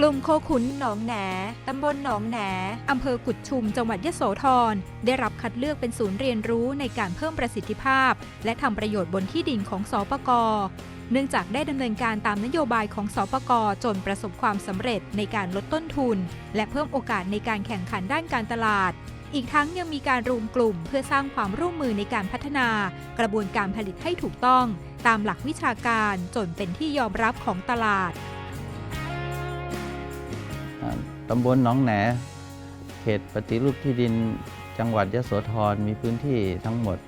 กลุ่มโคขุนหนองแหนตำบลหนองแหนอำเภอกุดชุม จังหวัดยโสธร ได้รับคัดเลือกเป็นศูนย์เรียนรู้ในการเพิ่มประสิทธิภาพ และทำประโยชน์บนที่ดินของสปกรเนื่องจากได้ดำเนินการตามนโยบายของสปกจนประสบความสำเร็จในการลดต้นทุน และเพิ่มโอกาสในการแข่งขันด้านการตลาด อีกทั้งยังมีการรวมกลุ่ม เพื่อสร้างความร่วมมือในการพัฒนา กระบวนการผลิตให้ถูกต้อง ตามหลักวิชาการจนเป็นที่ยอมรับของตลาด ตำบลหนองแหนเขตปฏิรูปที่ดินจังหวัดยโสธรมีพื้นที่ทั้งหมด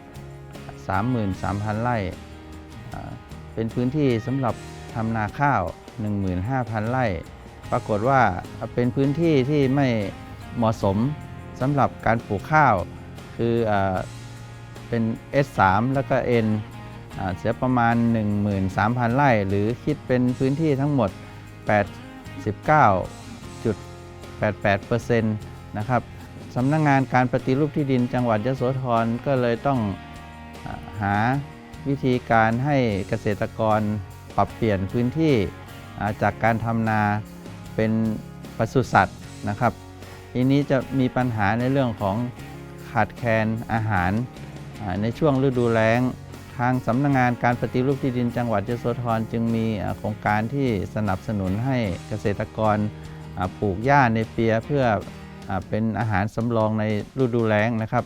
33,000 ไร่อ่าเป็นพื้นที่สำหรับทำนาข้าว 15,000 ไร่ ปรากฏว่าเป็นพื้นที่ที่ไม่เหมาะสมสำหรับการปลูกข้าว คืออเป็น S3 แล้วก็ N อ่าเสียประมาณ 13,000 ไร่ หรือคิดเป็นพื้นที่ทั้งหมด 88%นะครับสำนักงงานการปฏิรูปที่ดินจังหวัดยโสธรก็เลยต้องหาวิธีการให้เกษตรกรปรับเปลี่ยนพื้นที่จากการทำนาเป็นปศุสัตว์นะครับทีนี้จะมีปัญหาในเรื่องของขาดแคลนอาหารในช่วงฤดูแล้ง ทางสำนักงงานการปฏิรูปที่ดินจังหวัดยโสธรจึงมีโครงการที่สนับสนุนให้เกษตรกร ปลูกหญ้าในเปียเพื่ออาเป็นอาหารสำรองในฤดูแล้งนะครับ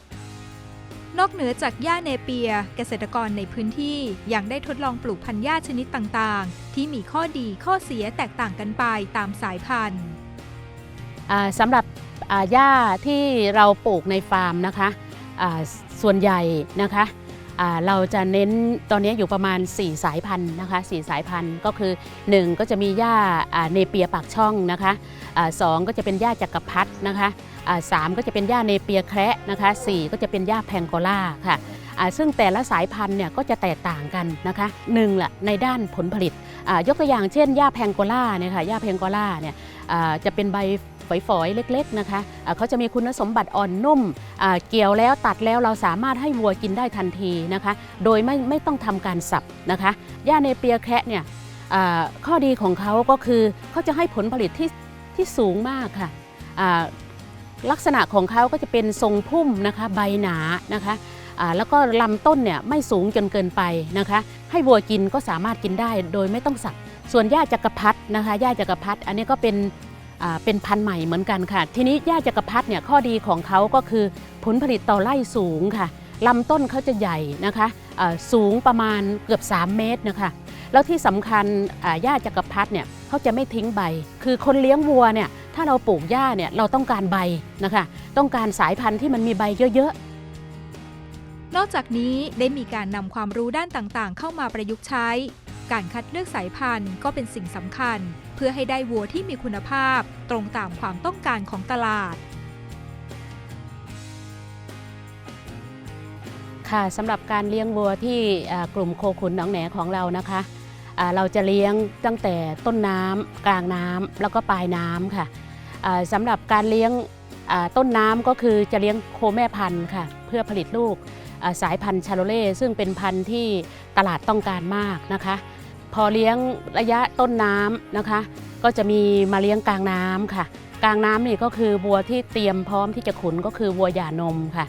นอกเหนือจากหญ้าเนเปีย เกษตรกรในพื้นที่ยังได้ทดลองปลูกพันธุ์หญ้าชนิดต่างๆ ที่มีข้อดีข้อเสียแตกต่างกันไปตามสายพันธุ์อ่าสำหรับอ่าหญ้าที่เราปลูกในฟาร์มนะคะอ่าส่วนใหญ่นะคะอ่า เราจะเน้นตอนนี้อยู่ประมาณ 4 สายพันธุ์นะคะ4สายพันธุ์ก็คือ 1 ก็จะมีหญ้าเนเปียปากช่องนะคะสองก็จะเป็นหญ้าจักรพรรดินะคะสามก็จะเป็นหญ้าเนเปียแคระนะคะสี่ก็จะเป็นหญ้าแพงโกล่าค่ะ ซึ่งแต่ละสายพันธุ์เนี่ยก็จะแตกต่างกันนะคะหนึ่งละในด้านผลผลิตยกตัวอย่างเช่นหญ้าแพงโกล่าเนี่ยค่ะหญ้าแพงโกล่าเนี่ยจะเป็นใบฝอยๆ เล็กๆ นะคะอ่าเขาจะมีคุณสมบัติอ่อนนุ่ม เกี่ยวแล้วตัดแล้วเราสามารถให้วัวกินได้ทันทีนะคะ โดยไม่ไม่ต้องทำการสับนะคะ หญ้าเนเปียแคะเนี่ยข้อดีของเขาก็คือเขาจะให้ผลผลิตที่ที่สูงมากค่ะลักษณะของเขาก็จะเป็นทรงพุ่มนะคะ ใบหนานะคะ แล้วก็ลำต้นเนี่ยไม่สูงจนเกินไปนะคะ ให้วัวกินก็สามารถกินได้โดยไม่ต้องสับส่วนหญ้าจักรพรรดินะคะหญ้าจักรพรรดิอันนี้ก็เป็นเป็นพันธุ์ใหม่เหมือนกันค่ะ ทีนี้หญ้าจักรพรรดิเนี่ยข้อดีของเขาก็คือผลผลิตต่อไร่สูงค่ะลำต้นเขาจะใหญ่นะคะสูงประมาณเกือบ 3 เมตรนะคะแล้วที่สำคัญหญ้าจักรพรรดิเนี่ยเขาจะไม่ทิ้งใบ คือคนเลี้ยงวัวเนี่ยถ้าเราปลูกหญ้าเนี่ยเราต้องการใบนะคะ ต้องการสายพันธุ์ที่มันมีใบเยอะ นอกจากนี้ได้มีการนำความรู้ด้านต่างๆ เข้ามาประยุกต์ใช้ การคัดเลือกสายพันธุ์ก็เป็นสิ่งสำคัญ เพื่อให้ได้วัวที่มีคุณภาพ ตรงตามความต้องการของตลาด ค่ะสำหรับการเลี้ยงวัวที่กลุ่มโคขุนหนองแหนของเรานะคะเราจะเลี้ยงตั้งแต่ต้นน้ำกลางน้ำแล้วก็ปลายน้ำค่ะสำหรับการเลี้ยงต้นน้ำก็คือจะเลี้ยงโคแม่พันธุ์ค่ะ เพื่อผลิตลูก สายพันธุ์ชาโลเล่ซึ่งเป็นพันธุ์ที่ตลาดต้องการมากนะคะ พอเลี้ยงระยะต้นน้ำนะคะ ก็จะมีมาเลี้ยงกลางน้ำค่ะ กลางน้ำนี่ก็คือวัวที่เตรียมพร้อมที่จะขุนก็คือวัวหย่านมค่ะ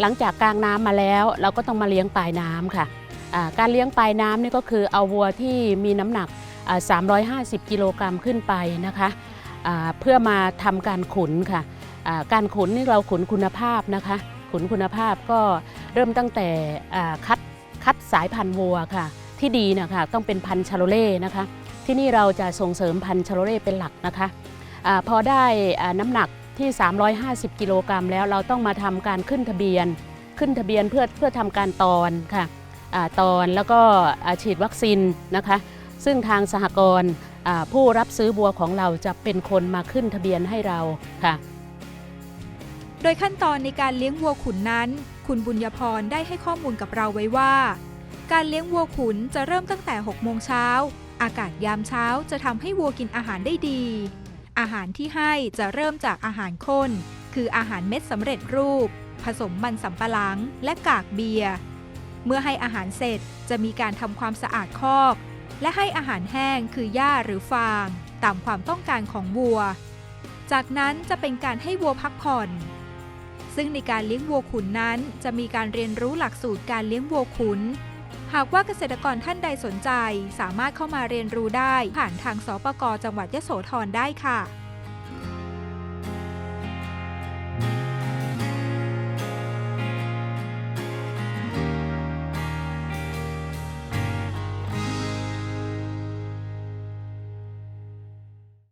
หลังจากกลางน้ำมาแล้วเราก็ต้องมาเลี้ยงปลายน้ำค่ะการเลี้ยงปลายน้ำนี่ก็คือเอาวัวที่มีน้ำหนักอ่า350 กิโลกรัมขึ้นไปนะคะเพื่อมาทำการขุนค่ะการขุนนี่เราขุนคุณภาพนะคะ ขุนคุณภาพก็ เริ่มตั้งแต่คัดคัดสายพันธุ์วัวค่ะ ที่ดีนะคะต้องเป็นพันธุ์ชาโลเล่นะคะ ที่นี่เราจะส่งเสริมพันธุ์ชาโลเล่เป็นหลักนะคะอพอได้น้ำหนักที่ 350 กิโลกรัมแล้วเราต้องมาทำการขึ้นทะเบียน ขึ้นทะเบียนเพื่อเพื่อทำการตอนค่ะอาตอนแล้วก็ฉีดวัคซีนนะคะ ซึ่งทางสหกรณ์ผู้รับซื้อบัวของเราจะเป็นคนมาขึ้นทะเบียนให้เราค่ะ โดยขั้นตอนในการเลี้ยงวัวขุนนั้น คุณบุญญพรได้ให้ข้อมูลกับเราไว้ว่า การเลี้ยงวัวขุนจะเริ่มตั้งแต่ 6 โมงเช้า อากาศยามเช้าจะทำให้วัวกินอาหารได้ดี อาหารที่ให้จะเริ่มจากอาหารข้น คืออาหารเม็ดสำเร็จรูป ผสมมันสำปะหลังและกากเบียร์ เมื่อให้อาหารเสร็จจะมีการทำความสะอาดคอก และให้อาหารแห้งคือหญ้าหรือฟาง ตามความต้องการของวัว จากนั้นจะเป็นการให้วัวพักผ่อน ซึ่งในการเลี้ยงวัวขุนนั้น จะมีการเรียนรู้หลักสูตรการเลี้ยงวัวขุน หากว่าเกษตรกรท่านใดสนใจ สามารถเข้ามาเรียนรู้ได้ผ่านทางสปกจังหวัดยโสธรได้ค่ะ